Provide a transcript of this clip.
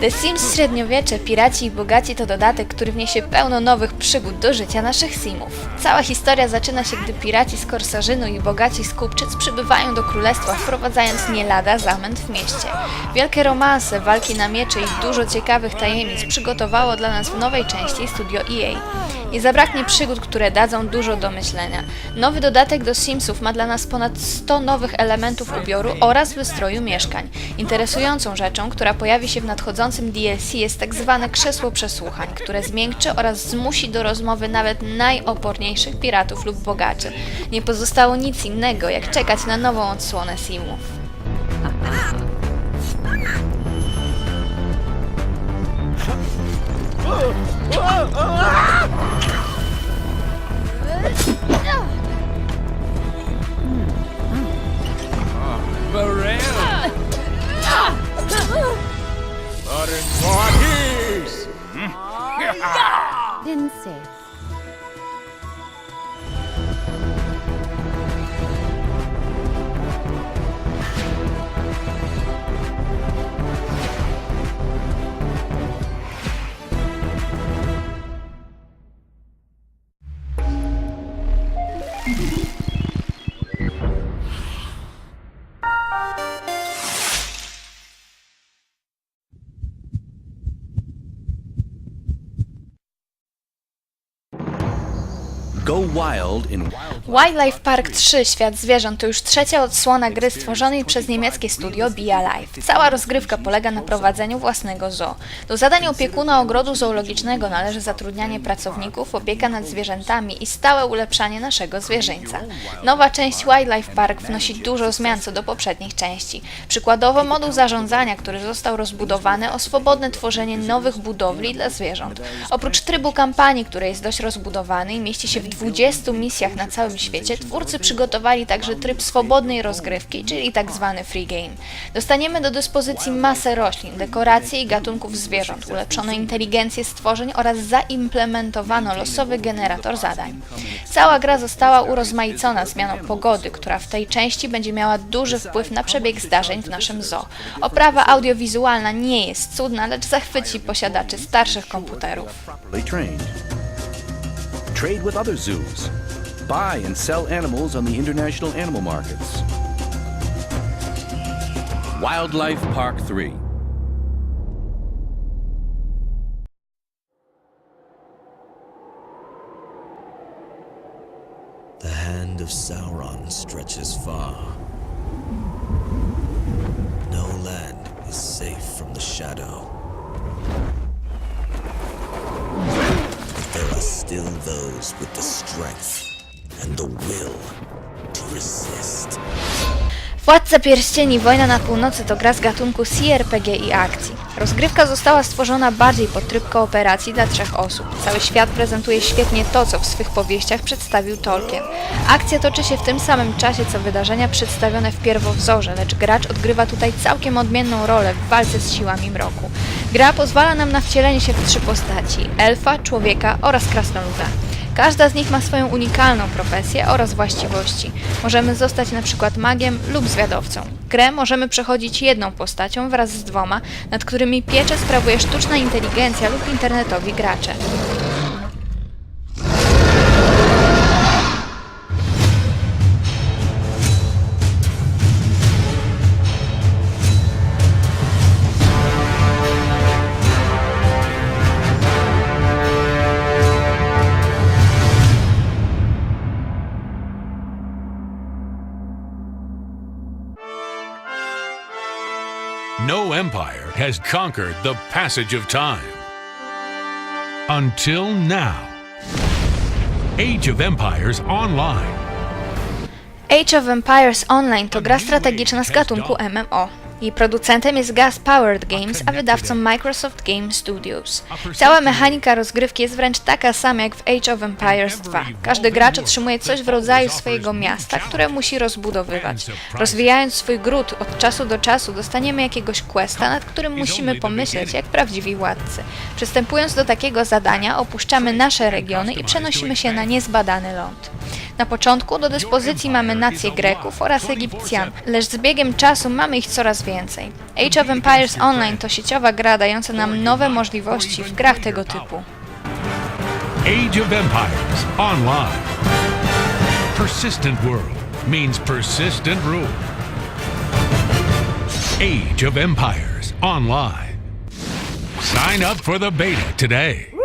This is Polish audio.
The Sims Średniowiecze, Piraci i Bogaci to dodatek, który wniesie pełno nowych przygód do życia naszych Simów. Cała historia zaczyna się, gdy piraci z Korsarzynu i bogaci z Kupczyc przybywają do królestwa, wprowadzając nie lada zamęt w mieście. Wielkie romanse, walki na miecze i dużo ciekawych tajemnic przygotowało dla nas w nowej części studio EA. Nie zabraknie przygód, które dadzą dużo do myślenia. Nowy dodatek do Simsów ma dla nas ponad 100 nowych elementów ubioru oraz wystroju mieszkań. Interesującą rzeczą, która pojawi się w nadchodzącym DLC jest tak zwane krzesło przesłuchań, które zmiękczy oraz zmusi do rozmowy nawet najoporniejszych piratów lub bogaczy. Nie pozostało nic innego, jak czekać na nową odsłonę Simów. câncer. Go wild in Wildlife Park 3 Świat Zwierząt to już trzecia odsłona gry stworzonej przez niemieckie studio Be Alive. Cała rozgrywka polega na prowadzeniu własnego zoo. Do zadań opiekuna ogrodu zoologicznego należy zatrudnianie pracowników, opieka nad zwierzętami i stałe ulepszanie naszego zwierzyńca. Nowa część Wildlife Park wnosi dużo zmian co do poprzednich części. Przykładowo moduł zarządzania, który został rozbudowany o swobodne tworzenie nowych budowli dla zwierząt. Oprócz trybu kampanii, który jest dość rozbudowany i mieści się w 20 misjach na całym świecie, twórcy przygotowali także tryb swobodnej rozgrywki, czyli tak zwany free game. Dostaniemy do dyspozycji masę roślin, dekoracje i gatunków zwierząt, ulepszono inteligencję stworzeń oraz zaimplementowano losowy generator zadań. Cała gra została urozmaicona zmianą pogody, która w tej części będzie miała duży wpływ na przebieg zdarzeń w naszym zoo. Oprawa audiowizualna nie jest cudna, lecz zachwyci posiadaczy starszych komputerów. Trade with other zoos. Buy and sell animals on the international animal markets. Wildlife Park 3. The hand of Sauron stretches far. No land is safe from the shadow. Are still those with the strength and the will to resist. Władca Pierścieni Wojna na Północy to gra z gatunku CRPG i akcji. Rozgrywka została stworzona bardziej pod tryb kooperacji dla trzech osób. Cały świat prezentuje świetnie to, co w swych powieściach przedstawił Tolkien. Akcja toczy się w tym samym czasie, co wydarzenia przedstawione w pierwowzorze, lecz gracz odgrywa tutaj całkiem odmienną rolę w walce z siłami mroku. Gra pozwala nam na wcielenie się w trzy postaci: elfa, człowieka oraz krasnoluda. Każda z nich ma swoją unikalną profesję oraz właściwości. Możemy zostać na przykład magiem lub zwiadowcą. Grę możemy przechodzić jedną postacią wraz z dwoma, nad którymi pieczę sprawuje sztuczna inteligencja lub internetowi gracze. Empire has conquered the passage of time. Until now. Age of Empires Online. Age of Empires Online to gra strategiczna z gatunku MMO. Jej producentem jest Gas Powered Games, a wydawcą Microsoft Game Studios. Cała mechanika rozgrywki jest wręcz taka sama jak w Age of Empires 2. Każdy gracz otrzymuje coś w rodzaju swojego miasta, które musi rozbudowywać. Rozwijając swój gród od czasu do czasu dostaniemy jakiegoś questa, nad którym musimy pomyśleć jak prawdziwi władcy. Przystępując do takiego zadania opuszczamy nasze regiony i przenosimy się na niezbadany ląd. Na początku do dyspozycji mamy nację Greków oraz Egipcjan, lecz z biegiem czasu mamy ich coraz więcej. Age of Empires Online to sieciowa gra dająca nam nowe możliwości w grach tego typu. Age of Empires Online. Persistent world means persistent rule. Age of Empires Online. Sign up for the beta today.